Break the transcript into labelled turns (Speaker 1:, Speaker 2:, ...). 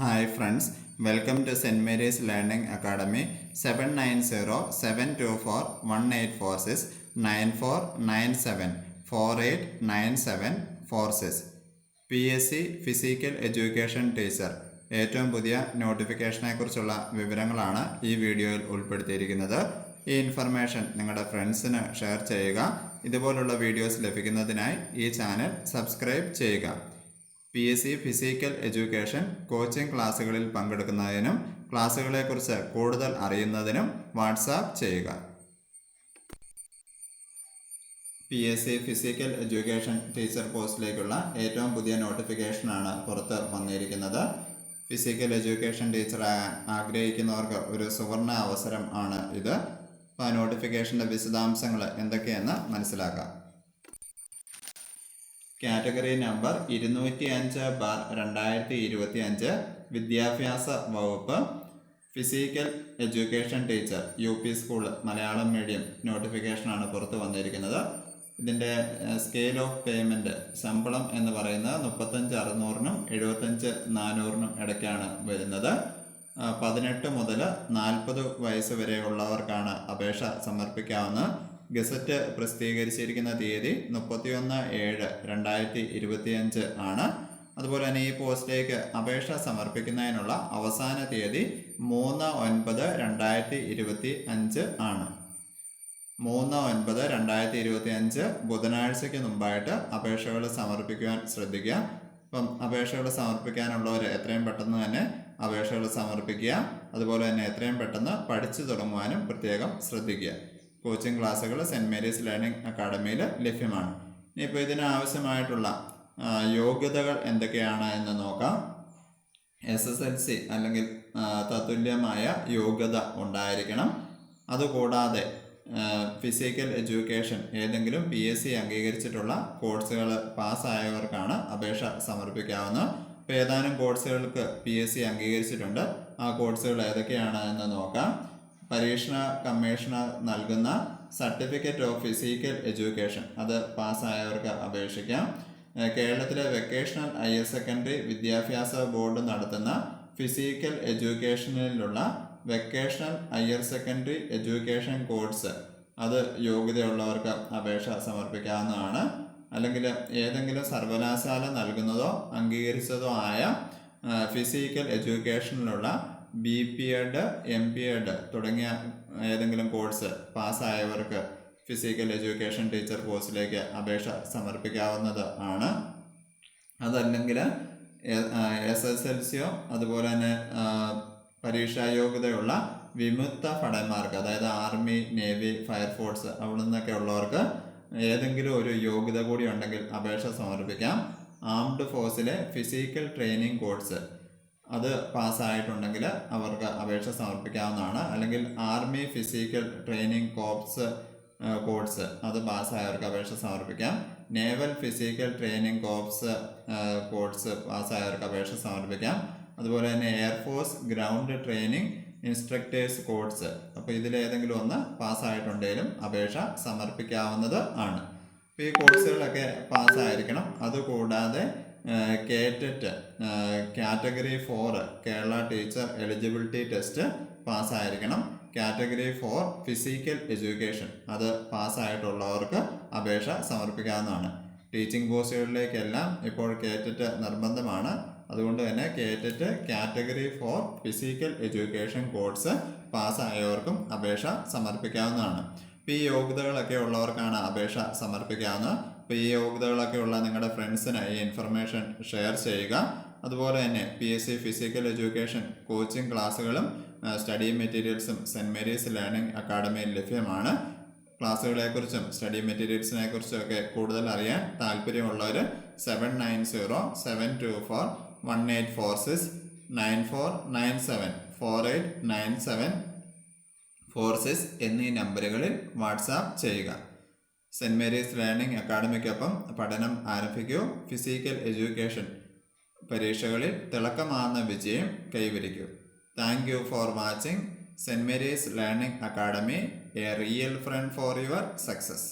Speaker 1: Hi friends welcome to saint Mary's learning academy seven nine zero seven two four one eight four six nine four nine seven four eight nine seven four six P S C physical education teacher ഏറ്റവും പുതിയ നോട്ടിഫിക്കേഷനെക്കുറിച്ചുള്ള വിവരങ്ങളാണ് ഈ വീഡിയോയിൽ ഉൾപ്പെടുത്തിയിരിക്കുന്നത്. ഈ information നിങ്ങളുടെ ഫ്രണ്ട്സിന് share ചെയ്യുക. ഇതുപോലുള്ള വീഡിയോസ് ലഭിക്കുന്നതിനായി ഈ ചാനൽ സബ്സ്ക്രൈബ് ചെയ്യുക. P S C physical education coaching ക്ലാസ്സുകളിൽ പങ്കെടുക്കുന്നതിനും ക്ലാസ്സുകളെക്കുറിച്ച് കൂടുതൽ അറിയുന്നതിനും വാട്സാപ്പ് ചെയ്യുക. P S C physical education teacher പോസ്റ്റിലേക്കുള്ള ഏറ്റവും പുതിയ നോട്ടിഫിക്കേഷനാണ് പുറത്ത് വന്നിരിക്കുന്നത്. ഫിസിക്കൽ എഡ്യൂക്കേഷൻ ടീച്ചറാകാൻ ആഗ്രഹിക്കുന്നവർക്ക് ഒരു സുവർണ അവസരം ആണ് ഇത്. അപ്പോൾ ആ നോട്ടിഫിക്കേഷന്റെ വിശദാംശങ്ങൾ എന്തൊക്കെയെന്ന് മനസ്സിലാക്കാം. കാറ്റഗറി നമ്പർ ഇരുന്നൂറ്റി അഞ്ച് ബാർ രണ്ടായിരത്തി ഇരുപത്തി അഞ്ച് വിദ്യാഭ്യാസ വകുപ്പ് physical education teacher U P school Malayalam medium നോട്ടിഫിക്കേഷനാണ് പുറത്ത് വന്നിരിക്കുന്നത്. ഇതിന്റെ സ്കെയിൽ ഓഫ് പേയ്മെന്റ് ശമ്പളം എന്ന് പറയുന്നത് മുപ്പത്തഞ്ച് അറുന്നൂറിനും എഴുപത്തഞ്ച് നാനൂറിനും ഇടയ്ക്കാണ് വരുന്നത്. പതിനെട്ട് മുതൽ നാൽപ്പത് വയസ്സ് വരെയുള്ളവർക്കാണ് അപേക്ഷ സമർപ്പിക്കാവുന്നത്. ഗസറ്റ് പ്രസിദ്ധീകരിച്ചിരിക്കുന്ന തീയതി മുപ്പത്തിയൊന്ന് ഏഴ് രണ്ടായിരത്തി ഇരുപത്തിയഞ്ച് ആണ്. അതുപോലെ തന്നെ ഈ പോസ്റ്റിലേക്ക് അപേക്ഷ സമർപ്പിക്കുന്നതിനുള്ള അവസാന തീയതി മൂന്ന് ഒൻപത് രണ്ടായിരത്തി ഇരുപത്തി അഞ്ച് ആണ്. മൂന്ന് ഒൻപത് രണ്ടായിരത്തി ഇരുപത്തി അഞ്ച് ബുധനാഴ്ചയ്ക്ക് മുമ്പായിട്ട് അപേക്ഷകൾ സമർപ്പിക്കുവാൻ ശ്രദ്ധിക്കുക. അപ്പം അപേക്ഷകൾ സമർപ്പിക്കാനുള്ളവർ എത്രയും പെട്ടെന്ന് തന്നെ അപേക്ഷകൾ സമർപ്പിക്കുക. അതുപോലെ തന്നെ എത്രയും പെട്ടെന്ന് പഠിച്ചു തുടങ്ങുവാനും പ്രത്യേകം ശ്രദ്ധിക്കുക. കോച്ചിങ് ക്ലാസ്സുകൾ സെന്റ് മേരീസ് ലേണിംഗ് അക്കാഡമിയിൽ ലഭ്യമാണ്. ഇനിയിപ്പോൾ ഇതിന് ആവശ്യമായിട്ടുള്ള യോഗ്യതകൾ എന്തൊക്കെയാണ് എന്ന് നോക്കാം. എസ് എസ് എൽ സി അല്ലെങ്കിൽ തത്തുല്യമായ യോഗ്യത ഉണ്ടായിരിക്കണം. അതുകൂടാതെ ഫിസിക്കൽ എഡ്യൂക്കേഷൻ ഏതെങ്കിലും പി എസ് സി അംഗീകരിച്ചിട്ടുള്ള കോഴ്സുകൾ പാസ്സായവർക്കാണ് അപേക്ഷ സമർപ്പിക്കാവുന്നത്. അപ്പോൾ ഏതാനും കോഴ്സുകൾക്ക് പി എസ് സി അംഗീകരിച്ചിട്ടുണ്ട്. ആ കോഴ്സുകൾ ഏതൊക്കെയാണ് എന്ന് നോക്കാം. പരീക്ഷണ കമ്മീഷണർ നൽകുന്ന സർട്ടിഫിക്കറ്റ് ഓഫ് ഫിസിക്കൽ എഡ്യൂക്കേഷൻ. അത് പാസ്സായവർക്ക് അപേക്ഷിക്കാം. കേരളത്തിലെ വെക്കേഷണൽ ഹയർ സെക്കൻഡറി വിദ്യാഭ്യാസ ബോർഡ് നടത്തുന്ന physical എഡ്യൂക്കേഷനിലുള്ള vocational higher secondary education course. അത് യോഗ്യതയുള്ളവർക്ക് അപേക്ഷ സമർപ്പിക്കാവുന്നതാണ്. അല്ലെങ്കിൽ ഏതെങ്കിലും സർവകലാശാല നൽകുന്നതോ അംഗീകരിച്ചതോ ആയ physical എഡ്യൂക്കേഷനിലുള്ള B P Ed M P Ed തുടങ്ങിയ ഏതെങ്കിലും കോഴ്സ് പാസ്സായവർക്ക് ഫിസിക്കൽ എഡ്യൂക്കേഷൻ ടീച്ചർ കോഴ്സിലേക്ക് അപേക്ഷ സമർപ്പിക്കാവുന്നത് ആണ്. അതല്ലെങ്കിൽ എസ് എസ് എൽ സിയോ അതുപോലെ തന്നെ പരീക്ഷാ യോഗ്യതയുള്ള വിമുക്ത ഭടന്മാർക്ക് അതായത് ആർമി നേവി ഫയർഫോഴ്സ് അവിടെ നിന്നൊക്കെ ഉള്ളവർക്ക് ഏതെങ്കിലും ഒരു യോഗ്യത കൂടി ഉണ്ടെങ്കിൽ അപേക്ഷ സമർപ്പിക്കാം. ആംഡ് ഫോഴ്സിലെ ഫിസിക്കൽ ട്രെയിനിങ് കോഴ്സ് അത് പാസ്സായിട്ടുണ്ടെങ്കിൽ അവർക്ക് അപേക്ഷ സമർപ്പിക്കാവുന്നതാണ്. അല്ലെങ്കിൽ army physical training corps course അത് പാസ്സായവർക്ക് അപേക്ഷ സമർപ്പിക്കാം. Naval physical training corps course പാസ്സായവർക്ക് അപേക്ഷ സമർപ്പിക്കാം. അതുപോലെ തന്നെ air force ground training instructors course അപ്പോൾ ഇതിലേതെങ്കിലും ഒന്ന് പാസ്സായിട്ടുണ്ടെങ്കിലും അപേക്ഷ സമർപ്പിക്കാവുന്നത് ആണ്. അപ്പോൾ ഈ കോഴ്സുകളൊക്കെ പാസ്സായിരിക്കണം. അതുകൂടാതെ KTET category four Kerala teacher eligibility test പാസ്സായിരിക്കണം. Category four physical education അത് പാസ്സായിട്ടുള്ളവർക്ക് അപേക്ഷ സമർപ്പിക്കാവുന്നതാണ്. ടീച്ചിങ് പോസ്റ്റുകളിലേക്കെല്ലാം ഇപ്പോൾ കേറ്ററ്റ് നിർബന്ധമാണ്. അതുകൊണ്ട് തന്നെ KTET category four physical education course പാസ്സായവർക്കും അപേക്ഷ സമർപ്പിക്കാവുന്നതാണ്. അപ്പോൾ ഈ യോഗ്യതകളൊക്കെ ഉള്ളവർക്കാണ് അപേക്ഷ സമർപ്പിക്കാവുന്നത്. അപ്പോൾ ഈ യോഗ്യതകളൊക്കെ ഉള്ള നിങ്ങളുടെ ഫ്രണ്ട്സിന് ഈ ഇൻഫർമേഷൻ ഷെയർ ചെയ്യുക. അതുപോലെ തന്നെ P S C physical education coaching ക്ലാസ്സുകളും സ്റ്റഡി മെറ്റീരിയൽസും സെന്റ് മേരീസ് ലേണിംഗ് അക്കാഡമിയിൽ ലഭ്യമാണ്. ക്ലാസ്സുകളെക്കുറിച്ചും സ്റ്റഡി മെറ്റീരിയൽസിനെ കുറിച്ചും ഒക്കെ കൂടുതൽ അറിയാൻ താല്പര്യമുള്ളവർ seven nine zero seven two four one eight four six nine four nine seven four eight nine seven four six എന്നീ നമ്പറുകളിൽ വാട്സാപ്പ് ചെയ്യുക. സെന്റ് മേരീസ് ലേണിംഗ് അക്കാഡമിക്കൊപ്പം പഠനം ആരംഭിക്കൂ. ഫിസിക്കൽ എഡ്യൂക്കേഷൻ പരീക്ഷകളിൽ തിളക്കമാർന്ന വിജയം കൈവരിക്കൂ. Thank you for watching. Saint Mary's learning academy a real friend for your success.